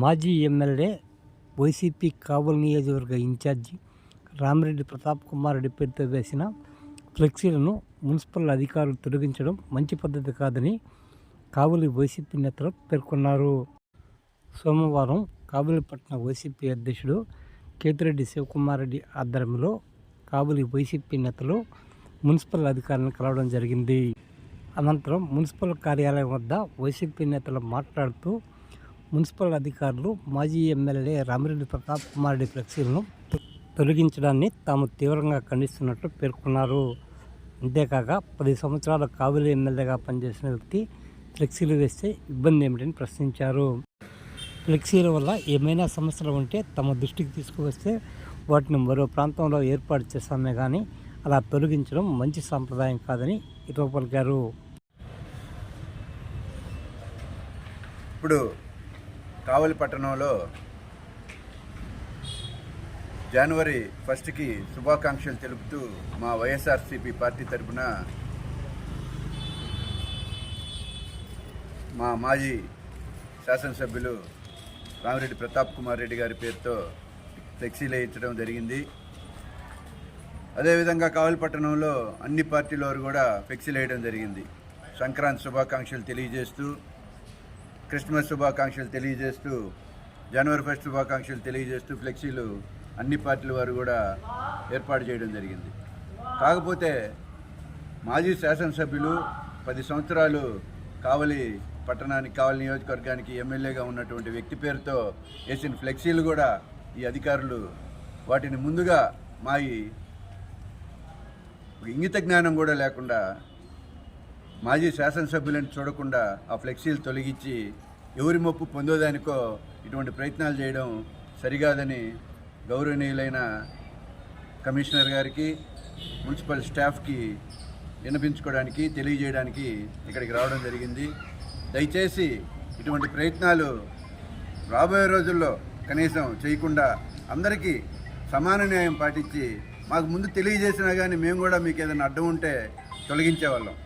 మాజీ MLA YCP Kavali నియోజకవర్గ incharge Ramireddy Pratap Kumar Reddy పేరుతో వేసిన ఫ్లెక్సీలను మున్సిపల్ అధికారులు తొలగించడం మంచి పద్ధతి కాదని కావలి వైసీపీ నేతలు పేర్కొన్నారు. సోమవారం కావలిపట్న వైసీపీ అధ్యక్షుడు కేతిరెడ్డి శివకుమార్ రెడ్డి ఆధ్వర్యంలో కావలి వైసీపీ నేతలు మున్సిపల్ అధికారులను కలవడం జరిగింది. అనంతరం మున్సిపల్ కార్యాలయం వద్ద వైసీపీ నేతలు మాట్లాడుతూ మున్సిపల్ అధికారులు మాజీ ఎమ్మెల్యే రామిరెడ్డి ప్రతాప్ కుమార్ రెడ్డి ఫ్లెక్సీలను తొలగించడాన్ని తాము తీవ్రంగా ఖండిస్తున్నట్లు పేర్కొన్నారు. అంతేకాక పది సంవత్సరాల కావలి ఎమ్మెల్యేగా పనిచేసిన వ్యక్తి ఫ్లెక్సీలు వేస్తే ఇబ్బంది ఏమిటని ప్రశ్నించారు. ఫ్లెక్సీల వల్ల ఏమైనా సమస్యలు ఉంటే తమ దృష్టికి తీసుకువస్తే వాటిని మరో ప్రాంతంలో ఏర్పాటు చేస్తామే కానీ అలా తొలగించడం మంచి సాంప్రదాయం కాదని ఇతవ పలికారు. ఇప్పుడు కావలి పట్టణంలో జనవరి ఫస్ట్కి శుభాకాంక్షలు తెలుపుతూ మా వైఎస్ఆర్సీపీ పార్టీ తరఫున మా మాజీ శాసనసభ్యులు రామిరెడ్డి ప్రతాప్ కుమార్ రెడ్డి గారి పేరుతో ఫ్లెక్సీలు వేయించడం జరిగింది. అదేవిధంగా కావలి పట్టణంలో అన్ని పార్టీల వారు కూడా ఫ్లెక్సీలు వేయడం జరిగింది. సంక్రాంతి శుభాకాంక్షలు తెలియజేస్తూ క్రిస్మస్ శుభాకాంక్షలు తెలియజేస్తూ జనవరి ఫస్ట్ శుభాకాంక్షలు తెలియజేస్తూ ఫ్లెక్సీలు అన్ని పార్టీల వారు కూడా ఏర్పాటు చేయడం జరిగింది. కాకపోతే మాజీ శాసనసభ్యులు పది సంవత్సరాలు కావలి పట్టణానికి కావలి నియోజకవర్గానికి ఎమ్మెల్యేగా ఉన్నటువంటి వ్యక్తి పేరుతో వేసిన ఫ్లెక్సీలు కూడా ఈ అధికారులు వాటిని ముందుగా మా ఈ ఇంగిత జ్ఞానం కూడా లేకుండా మాజీ శాసనసభ్యులను చూడకుండా ఆ ఫ్లెక్సీలు తొలగించి ఎవరి మొప్పు పొందోదానికో ఇటువంటి ప్రయత్నాలు చేయడం సరికాదని గౌరవనీయులైన కమిషనర్ గారికి మున్సిపల్ స్టాఫ్కి వినిపించుకోవడానికి తెలియజేయడానికి ఇక్కడికి రావడం జరిగింది. దయచేసి ఇటువంటి ప్రయత్నాలు రాబోయే రోజుల్లో కనీసం చేయకుండా అందరికీ సమాన న్యాయం పాటించి మాకు ముందు తెలియజేసినా కానీ మేము కూడా మీకు ఏదైనా అడ్డం ఉంటే తొలగించేవాళ్ళం.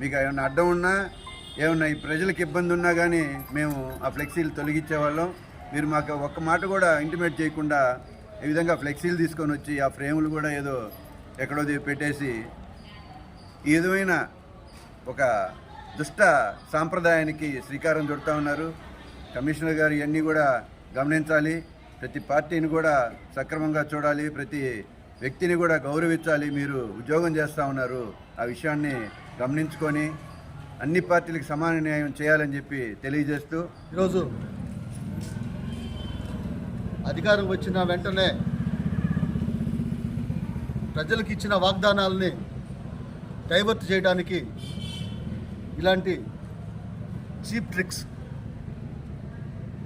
మీకు ఏమైనా అడ్డం ఉన్నా ఏమన్నా ఈ ప్రజలకు ఇబ్బంది ఉన్నా కానీ మేము ఆ ఫ్లెక్సీలు తొలగించేవాళ్ళం. మీరు మాకు ఒక్క మాట కూడా ఇంటిమేట్ చేయకుండా ఈ విధంగా ఫ్లెక్సీలు తీసుకొని వచ్చి ఆ ఫ్రేములు కూడా ఏదో ఎక్కడో పెట్టేసి ఏదైనా ఒక దుష్ట సాంప్రదాయానికి శ్రీకారం చుడతా ఉన్నారు. కమిషనర్ గారు ఇవన్నీ కూడా గమనించాలి. ప్రతి పార్టీని కూడా సక్రమంగా చూడాలి. ప్రతి వ్యక్తిని కూడా గౌరవించాలి. మీరు ఉద్యోగం చేస్తూ ఉన్నారు. ఆ విషయాన్ని గమనించుకొని అన్ని పార్టీలకు సమాన న్యాయం చేయాలని చెప్పి తెలియజేస్తూ ఈరోజు అధికారం వచ్చిన వెంటనే ప్రజలకు ఇచ్చిన వాగ్దానాలని డైవర్ట్ చేయడానికి ఇలాంటి చీప్ ట్రిక్స్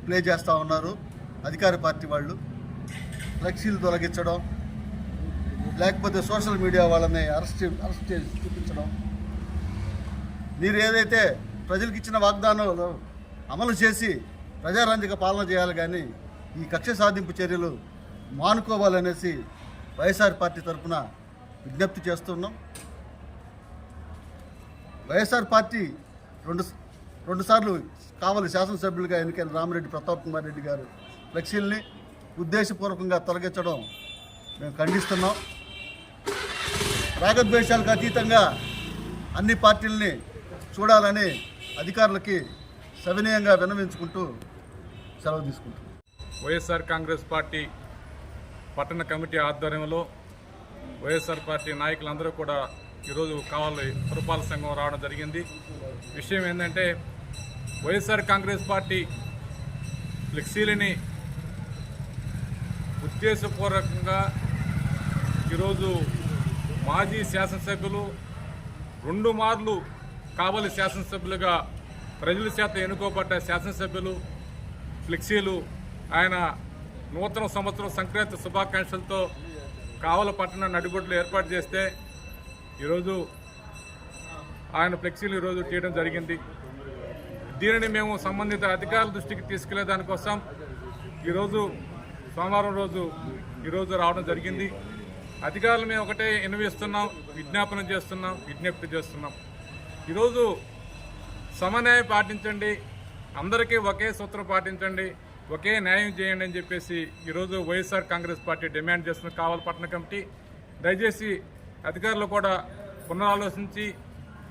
ప్లే చేస్తూ ఉన్నారు అధికార పార్టీ వాళ్ళు. ఫ్లెక్సీలు తొలగించడం లేకపోతే సోషల్ మీడియా వాళ్ళని అరెస్ట్ అరెస్ట్ చేసి చూపించడం. మీరు ఏదైతే ప్రజలకు ఇచ్చిన వాగ్దానాలు అమలు చేసి ప్రజారంజక పాలన చేయాలి కానీ ఈ కక్ష సాధింపు చర్యలు మానుకోవాలనేసి వైఎస్ఆర్ పార్టీ తరఫున విజ్ఞప్తి చేస్తున్నాం. వైఎస్ఆర్ పార్టీ రెండు రెండుసార్లు కావలి శాసనసభ్యులుగా ఎన్నికైన రామిరెడ్డి ప్రతాప్ కుమార్ రెడ్డి గారు ఫ్లెక్సీల్ని ఉద్దేశపూర్వకంగా తొలగించడం మేము ఖండిస్తున్నాం. రాగద్వేషాలకు అతీతంగా అన్ని పార్టీలని చూడాలని అధికారులకి సవినయంగా విన్నవించుకుంటూ సెలవు తీసుకుంటున్నాం. వైఎస్ఆర్ కాంగ్రెస్ పార్టీ పట్టణ కమిటీ ఆధ్వర్యంలో వైఎస్ఆర్ పార్టీ నాయకులందరూ కూడా ఈరోజు కావాలి పురపాలక సంఘం రావడం జరిగింది. విషయం ఏంటంటే వైఎస్ఆర్ కాంగ్రెస్ పార్టీ ఫ్లెక్సీలని ఉద్దేశపూర్వకంగా ఈరోజు మాజీ శాసనసభ్యులు రెండు మార్లు కావలి శాసనసభ్యులుగా ప్రజల చేత ఎన్నుకోబడ్డ శాసనసభ్యులు ఫ్లెక్సీలు ఆయన నూతన సంవత్సరం సంక్రాంతి శుభాకాంక్షలతో కావల పట్టణ నడిబొడ్లు ఏర్పాటు చేస్తే ఈరోజు ఆయన ఫ్లెక్సీలు ఈరోజు చేయడం జరిగింది. దీనిని మేము సంబంధిత అధికారుల దృష్టికి తీసుకెళ్ళే దానికోసం ఈరోజు సోమవారం రోజు ఈరోజు రావడం జరిగింది. అధికారులు మేము ఒకటే విన్నవిస్తున్నాం విజ్ఞాపనం చేస్తున్నాం విజ్ఞప్తి చేస్తున్నాం. ఈరోజు సమన్యాయం పాటించండి. అందరికీ ఒకే సూత్రం పాటించండి. ఒకే న్యాయం చేయండి అని చెప్పేసి ఈరోజు వైఎస్ఆర్ కాంగ్రెస్ పార్టీ డిమాండ్ చేస్తున్న కావాలి కమిటీ. దయచేసి అధికారులు కూడా పునరాలోచించి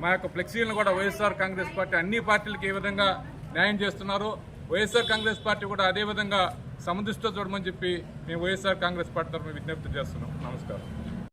మా యొక్క ఫ్లెక్సీలను కూడా వైఎస్ఆర్ కాంగ్రెస్ పార్టీ అన్ని పార్టీలకు ఏ విధంగా న్యాయం చేస్తున్నారో వైఎస్ఆర్ కాంగ్రెస్ పార్టీ కూడా అదే విధంగా చూడమని చెప్పి మేము వైఎస్ఆర్ కాంగ్రెస్ పార్టీ తరఫున విజ్ఞప్తి చేస్తున్నాం. నమస్కారం.